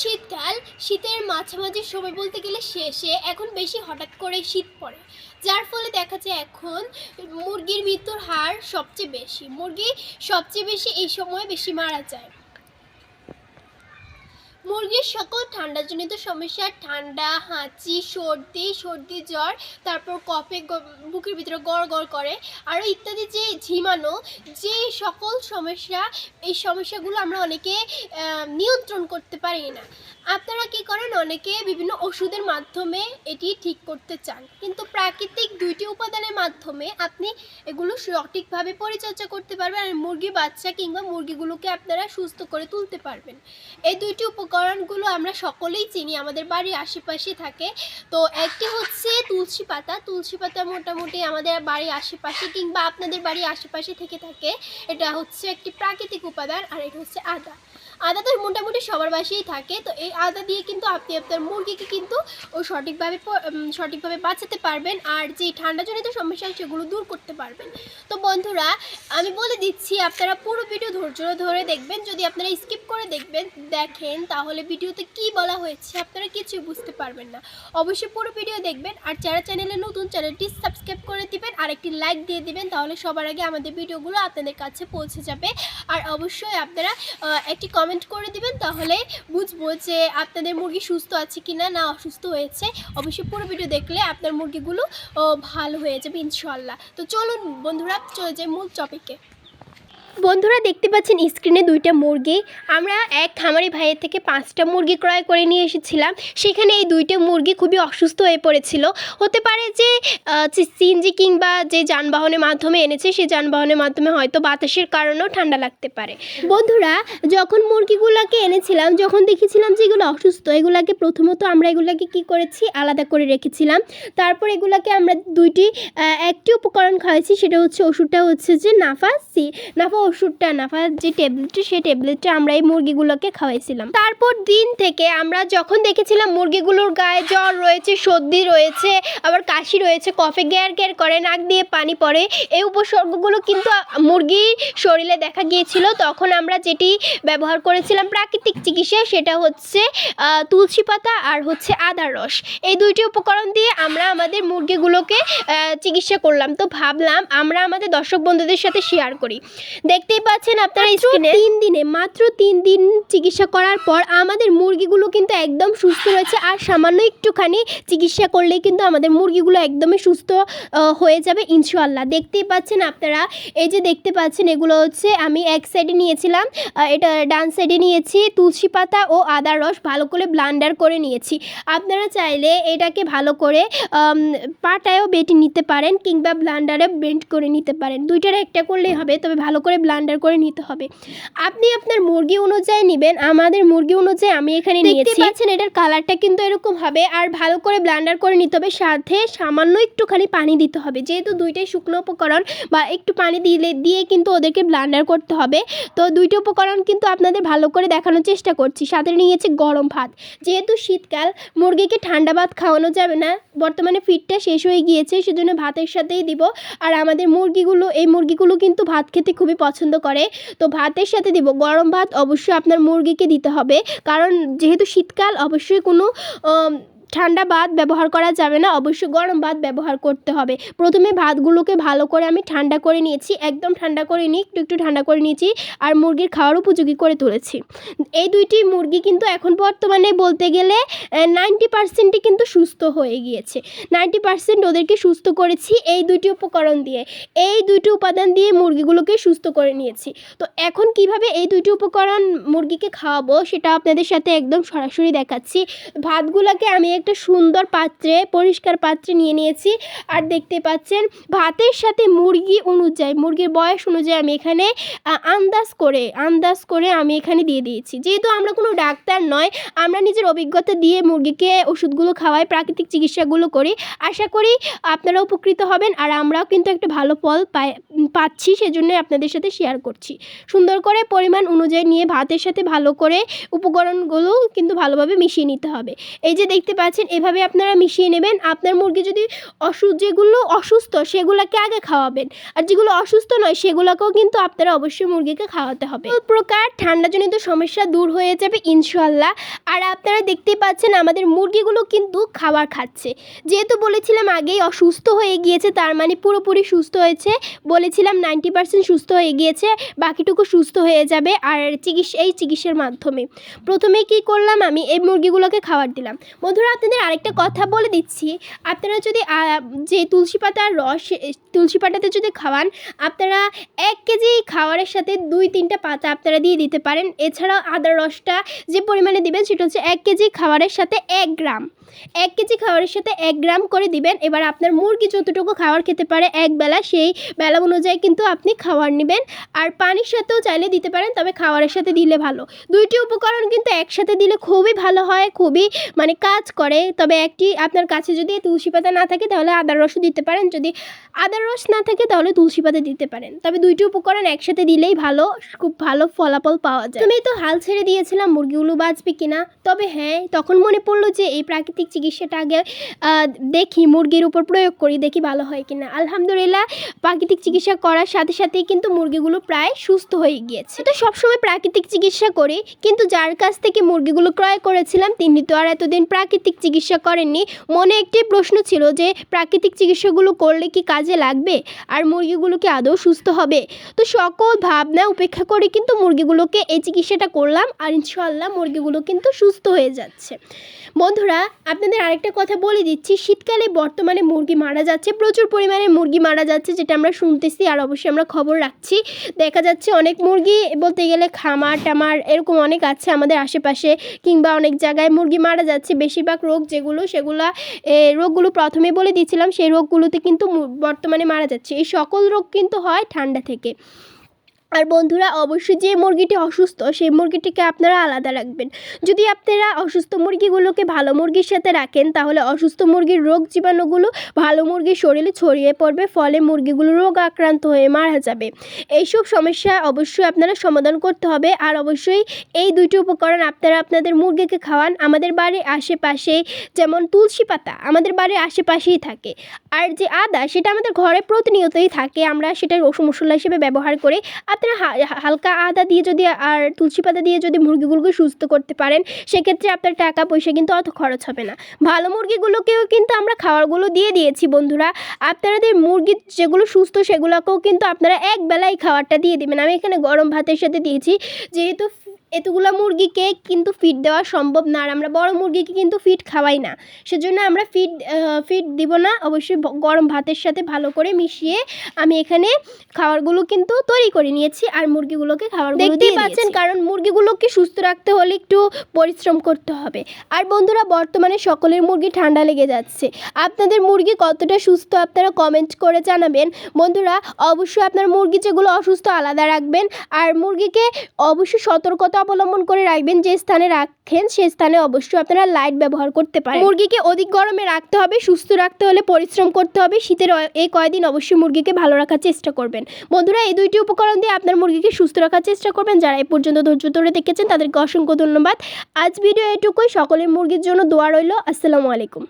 শীতকাল, শীতের মাঝামাঝি সময় বলতে গেলে শেষে এখন বেশি হঠাৎ করে শীত পড়ে। যার ফলে দেখা যায় এখন মুরগির মৃত্যুর হার সবচেয়ে বেশি। মুরগি সবচেয়ে বেশি এই সময় বেশি মারা যায়। মুরগির সকল ঠান্ডাজনিত সমস্যা, ঠান্ডা, হাঁচি, সর্দি সর্দি জ্বর, তারপর কফে বুকের ভিতরে গড় গড় করে আরও ইত্যাদি যে ঝিমানো, যে সকল সমস্যা, এই সমস্যাগুলো আমরা অনেকে নিয়ন্ত্রণ করতে পারি না। আপনারা কি করেন? অনেকে বিভিন্ন ওষুধের মাধ্যমে এটি ঠিক করতে চান। কিন্তু প্রাকৃতিক দুইটি উপাদানের মাধ্যমে আপনি এগুলো সঠিকভাবে পরিচর্যা করতে পারবেন আর মুরগি, বাচ্চা কিংবা মুরগিগুলোকে আপনারা সুস্থ করে তুলতে পারবেন। এই দুইটি উপকরণগুলো আমরা সকলেই চিনি, আমাদের বাড়ির আশেপাশে থাকে। তো একটি হচ্ছে তুলসী পাতা। তুলসী পাতা মোটামুটি আমাদের বাড়ির আশেপাশে কিংবা আপনাদের বাড়ির আশেপাশে থেকে থাকে। এটা হচ্ছে একটি প্রাকৃতিক উপাদান আর এটা হচ্ছে আদা। আদা তো মোটামুটি সবার বাসায় থাকে। তো এই আদা দিয়ে কিন্তু আপনি আপনার মুরগিকে কিন্তু ও সঠিকভাবে সঠিকভাবে বাঁচাতে পারবেন আর যে ঠান্ডা ঠান্ডাজনিত সমস্যা সেগুলো দূর করতে পারবেন। তো বন্ধুরা, আমি বলে দিচ্ছি, আপনারা পুরো ভিডিও ধৈর্য ধরে দেখবেন। যদি আপনারা স্কিপ করে দেখবেন, দেখেন, তাহলে ভিডিওতে কি বলা হয়েছে আপনারা কিছুই বুঝতে পারবেন না। অবশ্যই পুরো ভিডিও দেখবেন আর যারা চ্যানেলে নতুন, চ্যানেলটি সাবস্ক্রাইব করে দিবেন আর একটি লাইক দিয়ে দিবেন, তাহলে সবার আগে আমাদের ভিডিওগুলো আপনাদের কাছে পৌঁছে যাবে। আর অবশ্যই আপনারা একটি কমেন্ট করে দিবেন, তাহলে বুঝব যে আপনাদের মুরগি সুস্থ আছে কিনা, না অসুস্থ হয়েছে। অবশ্যই পুরো ভিডিও দেখলে আপনার মুরগিগুলো ভালো হয়ে যাবে ইনশাল্লাহ তো চলুন বন্ধুরা, চলে যাই মূল টপিকে বন্ধুরা দেখতে পাচ্ছেন স্ক্রিনে দুইটা মুরগি। আমরা এক খামারি ভাইয়ের থেকে পাঁচটা মুরগি ক্রয় করে নিয়ে এসেছিলাম। সেখানে এই দুইটা মুরগি খুবই অসুস্থ হয়ে পড়েছিল। হতে পারে যে সিএনজি কিংবা যে যানবাহনের মাধ্যমে এনেছে সেই যানবাহনের মাধ্যমে হয়তো বাতাসের কারণেও ঠান্ডা লাগতে পারে। বন্ধুরা, যখন মুরগিগুলোকে এনেছিলাম, যখন দেখেছিলাম যে এগুলো অসুস্থ, এগুলাকে প্রথমত আমরা এগুলাকে কি করেছি? আলাদা করে রেখেছিলাম। তারপর এগুলাকে আমরা দুইটি একটি উপকরণ খাওয়াইছি, সেটা হচ্ছে, ওষুধটা হচ্ছে যে নাফা সি নাফা ওষুধটা নাফা যে ট্যাবলেটটি সেই ট্যাবলেটটা আমরা এই মুরগিগুলোকে খাওয়াইছিলাম। তারপর দিন থেকে আমরা যখন দেখেছিলাম মুরগিগুলোর গায়ে জ্বর রয়েছে, সর্দি রয়েছে, আবার কাশি রয়েছে, কফে গ্যার গ্যার করে, নাক দিয়ে পানি পড়ে, এই উপসর্গগুলো কিন্তু মুরগির শরীরে দেখা গিয়েছিল। তখন আমরা যেটি ব্যবহার করেছিলাম প্রাকৃতিক চিকিৎসা, সেটা হচ্ছে তুলসী পাতা আর হচ্ছে আদার রস। এই দুইটি উপকরণ দিয়ে আমরা আমাদের মুরগিগুলোকে চিকিৎসা করলাম। তো ভাবলাম আমরা আমাদের দর্শক বন্ধুদের সাথে শেয়ার করি। দেখতেই পাচ্ছেন আপনারা স্ক্রিনে। তিন দিনে মাত্র তিন দিন চিকিৎসা করার পর আমাদের মুরগিগুলো কিন্তু একদম সুস্থ রয়েছে। আর সামান্য একটুখানি চিকিৎসা করলেই কিন্তু আমাদের মুরগিগুলো একদমই সুস্থ হয়ে যাবে ইনশাল্লাহ দেখতেই পাচ্ছেন আপনারা? এই যে দেখতে পাচ্ছেন এগুলো হচ্ছে আমি এক সাইডে নিয়েছিলাম এটা ডান সাইডে নিয়েছি তুলসী পাতা ও আদার রস ভালো করে ব্লান্ডার করে নিয়েছি। আপনারা চাইলে এটাকে ভালো করে পাটায়ও বেটে নিতে পারেন কিংবা ব্লান্ডারে বেন্ড করে নিতে পারেন। দুইটার একটা করলেই হবে তবে ভালো করে ব্লান্ডার করে নিতে হবে। আপনি আপনার মুরগি অনুযায়ী নেবেন আমাদের মুরগি অনুযায়ী আমি এখানে নিয়েছি। পাচ্ছেন এটার কালারটা কিন্তু এরকম হবে আর ভালো করে ব্লান্ডার করে নিতে হবে সাথে সামান্য একটুখানি পানি দিতে হবে। যেহেতু দুইটাই শুকনো উপকরণ বা একটু পানি দিলে দিয়ে কিন্তু ওদেরকে ব্লান্ডার করতে হবে। তো দুইটি উপকরণ কিন্তু আপনাদের ভালো করে দেখানোর চেষ্টা করছি। সাথে নিয়েছি গরম ভাত। যেহেতু শীতকাল মুরগিকে ঠান্ডা ভাত খাওয়ানো যাবে না বর্তমানে ফিটটা শেষ হয়ে গিয়েছে সেজন্য ভাতের সাথেই দিব। আর আমাদের মুরগিগুলো এই মুরগিগুলো কিন্তু ভাত খেতে খুবই পছন্দ করে, তো ভাতের সাথে দিব। গরম ভাত অবশ্যই আপনার মুরগিকে দিতে হবে। কারণ যেহেতু শীতকাল, অবশ্যই কোনো ঠান্ডা ভাত ব্যবহার করা যাবে না, অবশ্যই গরম ভাত ব্যবহার করতে হবে। প্রথমে ভাতগুলোকে ভালো করে আমি ঠান্ডা করে নিয়েছি, একদম ঠান্ডা করে নিই, একটু একটু ঠান্ডা করে নিয়েছি আর মুরগির খাওয়ার উপযোগী করে তুলেছি। এই দুইটি মুরগি কিন্তু এখন বর্তমানে বলতে গেলে নাইনটি পার্সেন্টই কিন্তু সুস্থ হয়ে গিয়েছে। নাইনটি পার্সেন্ট ওদেরকে সুস্থ করেছি এই দুইটি উপকরণ দিয়ে। এই দুইটি উপাদান দিয়ে মুরগিগুলোকে সুস্থ করে নিয়েছি। তো এখন কীভাবে এই দুইটি উপকরণ মুরগিকে খাওয়াবো সেটা আপনাদের সাথে একদম সরাসরি দেখাচ্ছি। ভাতগুলোকে আমি একটা সুন্দর পাত্রে, পরিষ্কার পাত্রে নিয়ে নিয়েছি। আর দেখতে পাচ্ছেন, ভাতের সাথে মুরগি অনুযায়ী, মুরগির বয়স অনুযায়ী আমি এখানে আন্দাজ করে আন্দাজ করে আমি এখানে দিয়ে দিয়েছি। যেহেতু আমরা কোনো ডাক্তার নয়, আমরা নিজের অভিজ্ঞতা দিয়ে মুরগিকে ওষুধগুলো খাওয়াই, প্রাকৃতিক চিকিৎসাগুলো করি। আশা করি আপনারা উপকৃত হবেন আর আমরাও কিন্তু একটা ভালো ফল পাই, পাচ্ছি, সেজন্যই আপনাদের সাথে শেয়ার করছি। সুন্দর করে পরিমাণ অনুযায়ী নিয়ে ভাতের সাথে ভালো করে উপকরণগুলো কিন্তু ভালোভাবে মিশিয়ে নিতে হবে। এই যে দেখতে পাচ্ছেন পাচ্ছেন এভাবে আপনারা মিশিয়ে নেবেন। আপনার মুরগি যদি অসু, যেগুলো অসুস্থ, সেগুলোকে আগে খাওয়াবেন। আর যেগুলো অসুস্থ নয়, সেগুলোকেও কিন্তু আপনারা অবশ্যই মুরগিকে খাওয়াতে হবে। প্রকার ঠান্ডাজনিত সমস্যা দূর হয়ে যাবে ইনশাল্লাহ আর আপনারা দেখতেই পাচ্ছেন, আমাদের মুরগিগুলো কিন্তু খাবার খাচ্ছে। যেহেতু বলেছিলাম আগেই অসুস্থ হয়ে গিয়েছে, তার মানে পুরোপুরি সুস্থ হয়েছে। বলেছিলাম নাইনটি পার্সেন্ট সুস্থ হয়ে গিয়েছে, বাকিটুকু সুস্থ হয়ে যাবে আর চিকিৎসা, এই চিকিৎসার মাধ্যমে। প্রথমে কি করলাম আমি? এই মুরগিগুলোকে খাবার দিলাম। বন্ধুরা আপনাদের আরেকটা কথা বলে দিচ্ছি। আপনারা যদি যে তুলসী পাতার রস তুলসী পাতাতে যদি খাওয়ান, আপনারা এক কেজি খাওয়ারের সাথে দুই তিনটা পাতা আপনারা দিয়ে দিতে পারেন। এছাড়াও আদার রসটা যে পরিমাণে দিবেন, সেটা হচ্ছে এক কেজি খাওয়ারের সাথে এক গ্রাম। এক কেজি খাবারের সাথে এক গ্রাম করে দিবেন। এবার আপনার মুরগি যতটুকু খাবার খেতে পারে এক বেলা, সেই বেলা অনুযায়ী কিন্তু আপনি খাবার নেবেন। আর পানির সাথেও চাইলে দিতে পারেন, তবে খাবারের সাথে দিলে ভালো। দুইটি উপকরণ কিন্তু একসাথে দিলে খুবই ভালো হয়, খুবই মানে কাজ করে। তবে একটি আপনার কাছে যদি তুলসী পাতা না থাকে, তাহলে আদার রসও দিতে পারেন। যদি আদার রস না থাকে, তাহলে তুলসী পাতা দিতে পারেন। তবে দুইটি উপকরণ একসাথে দিলেই ভালো, খুব ভালো ফলাফল পাওয়া যায়। তুমি তো হাল ছেড়ে দিয়েছিলাম মুরগিগুলো বাঁচবে কিনা। তবে হ্যাঁ তখন মনে পড়ল যে এই প্রাকৃতিক চিকিৎসাটা আগে দেখি, মুরগির উপর প্রয়োগ করি, দেখি ভালো হয় কিনা। আলহামদুলিল্লাহ, প্রাকৃতিক চিকিৎসা করার সাথে সাথেই কিন্তু মুরগিগুলো প্রায় সুস্থ হয়ে গিয়েছে। তো সবসময় প্রাকৃতিক চিকিৎসা করি, কিন্তু যার কাছ থেকে মুরগিগুলো ক্রয় করেছিলাম, তিনি তো আর এতদিন প্রাকৃতিক চিকিৎসা করেননি। মনে একটি প্রশ্ন ছিল যে, প্রাকৃতিক চিকিৎসাগুলো করলে কি কাজে লাগবে? আর মুরগিগুলো কি আদৌ সুস্থ হবে? তো সকল ভাবনা উপেক্ষা করে কিন্তু মুরগিগুলোকে এই চিকিৎসাটা করলাম, আর ইনশাল্লাহ মুরগিগুলো কিন্তু সুস্থ হয়ে যাচ্ছে। বন্ধুরা আপনাদের আরেকটা কথা বলে দিচ্ছি, শীতকালে বর্তমানে মুরগি মারা যাচ্ছে, প্রচুর পরিমাণে মুরগি মারা যাচ্ছে, যেটা আমরা শুনতেছি আর অবশ্যই আমরা খবর রাখছি। দেখা যাচ্ছে অনেক মুরগি বলতে গেলে খামার টামার এরকম অনেক আছে আমাদের আশেপাশে, কিংবা অনেক জায়গায় মুরগি মারা যাচ্ছে। বেশিরভাগ রোগ যেগুলো, সেগুলো রোগগুলো প্রথমে বলে দিয়েছিলাম, সেই রোগগুলোতে কিন্তু বর্তমানে মারা যাচ্ছে। এই সকল রোগ কিন্তু হয় ঠান্ডা থেকে। আর বন্ধুরা, অবশ্যই যে মুরগিটি অসুস্থ, সেই মুরগিটিকে আপনারা আলাদা রাখবেন। যদি আপনারা অসুস্থ মুরগিগুলোকে ভালো মুরগির সাথে রাখেন, তাহলে অসুস্থ মুরগির রোগ জীবাণুগুলো ভালো মুরগির শরীরে ছড়িয়ে পড়বে, ফলে মুরগিগুলো রোগ আক্রান্ত হয়ে মারা যাবে। এইসব সমস্যা অবশ্যই আপনারা সমাধান করতে হবে। আর অবশ্যই এই দুইটি উপকরণ আপনারা আপনাদের মুরগিকে খাওয়ান। আমাদের বাড়ির আশেপাশে যেমন তুলসী পাতা, আমাদের বাড়ির আশেপাশেই থাকে। আর যে আদা, সেটা আমাদের ঘরে প্রতিনিয়তই থাকে। আমরা সেটা রসুন মশলা হিসেবে ব্যবহার করে। আপনারা হালকা আদা দিয়ে যদি, আর তুলসী পাতা দিয়ে যদি মুরগিগুলোকে সুস্থ করতে পারেন, সেক্ষেত্রে আপনার টাকা পয়সা কিন্তু অত খরচ হবে না। ভালো মুরগিগুলোকেও কিন্তু আমরা খাবারগুলো দিয়ে দিয়েছি, বন্ধুরা। আপনাদের মুরগি যেগুলো সুস্থ, সেগুলোকেও কিন্তু আপনারা এক বেলায় খাবারটা দিয়ে দেবেন। আমি এখানে গরম ভাতের সাথে দিয়েছি। যেহেতু এতগুলো মুরগিকে কিন্তু ফিড দেওয়া সম্ভব না আর আমরা বড় মুরগিকে কিন্তু ফিড খাওয়াই না। সেজন্য আমরা ফিড ফিড দিব না অবশ্যই গরম ভাতের সাথে ভালো করে মিশিয়ে আমি এখানে খাবারগুলো কিন্তু তৈরি করে নিয়েছি আর মুরগিগুলোকে খাবার দেখতেই পাচ্ছেন কারণ মুরগিগুলোকে সুস্থ রাখতে হলে একটু পরিশ্রম করতে হবে। আর বন্ধুরা বর্তমানে সকলের মুরগি ঠান্ডা লেগে যাচ্ছে। আপনাদের মুরগি কতটা সুস্থ আপনারা কমেন্ট করে জানাবেন। বন্ধুরা অবশ্যই আপনার মুরগি যেগুলো অসুস্থ আলাদা রাখবেন আর মুরগিকে অবশ্যই সতর্কতা অবলম্বন করে রাখবেন যে স্থানে রাখেন সেই স্থানে অবশ্যই আপনারা লাইট ব্যবহার করতে পারেন। মুরগিকে অধিক গরমে রাখতে হবে, সুস্থ রাখতে হলে পরিশ্রম করতে হবে, শীতের এই কয়দিন অবশ্যই মুরগিকে ভালো রাখার চেষ্টা করবেন। বন্ধুরা, এই দুইটি উপকরণ দিয়ে আপনার মুরগিকে সুস্থ রাখার চেষ্টা করবেন। যারা এই পর্যন্ত ধৈর্য ধরে দেখেছেন, তাদেরকে অসংখ্য ধন্যবাদ। আজ ভিডিও এটুকুই। সকলের মুরগির জন্য দোয়া রইল। আসসালামু আলাইকুম।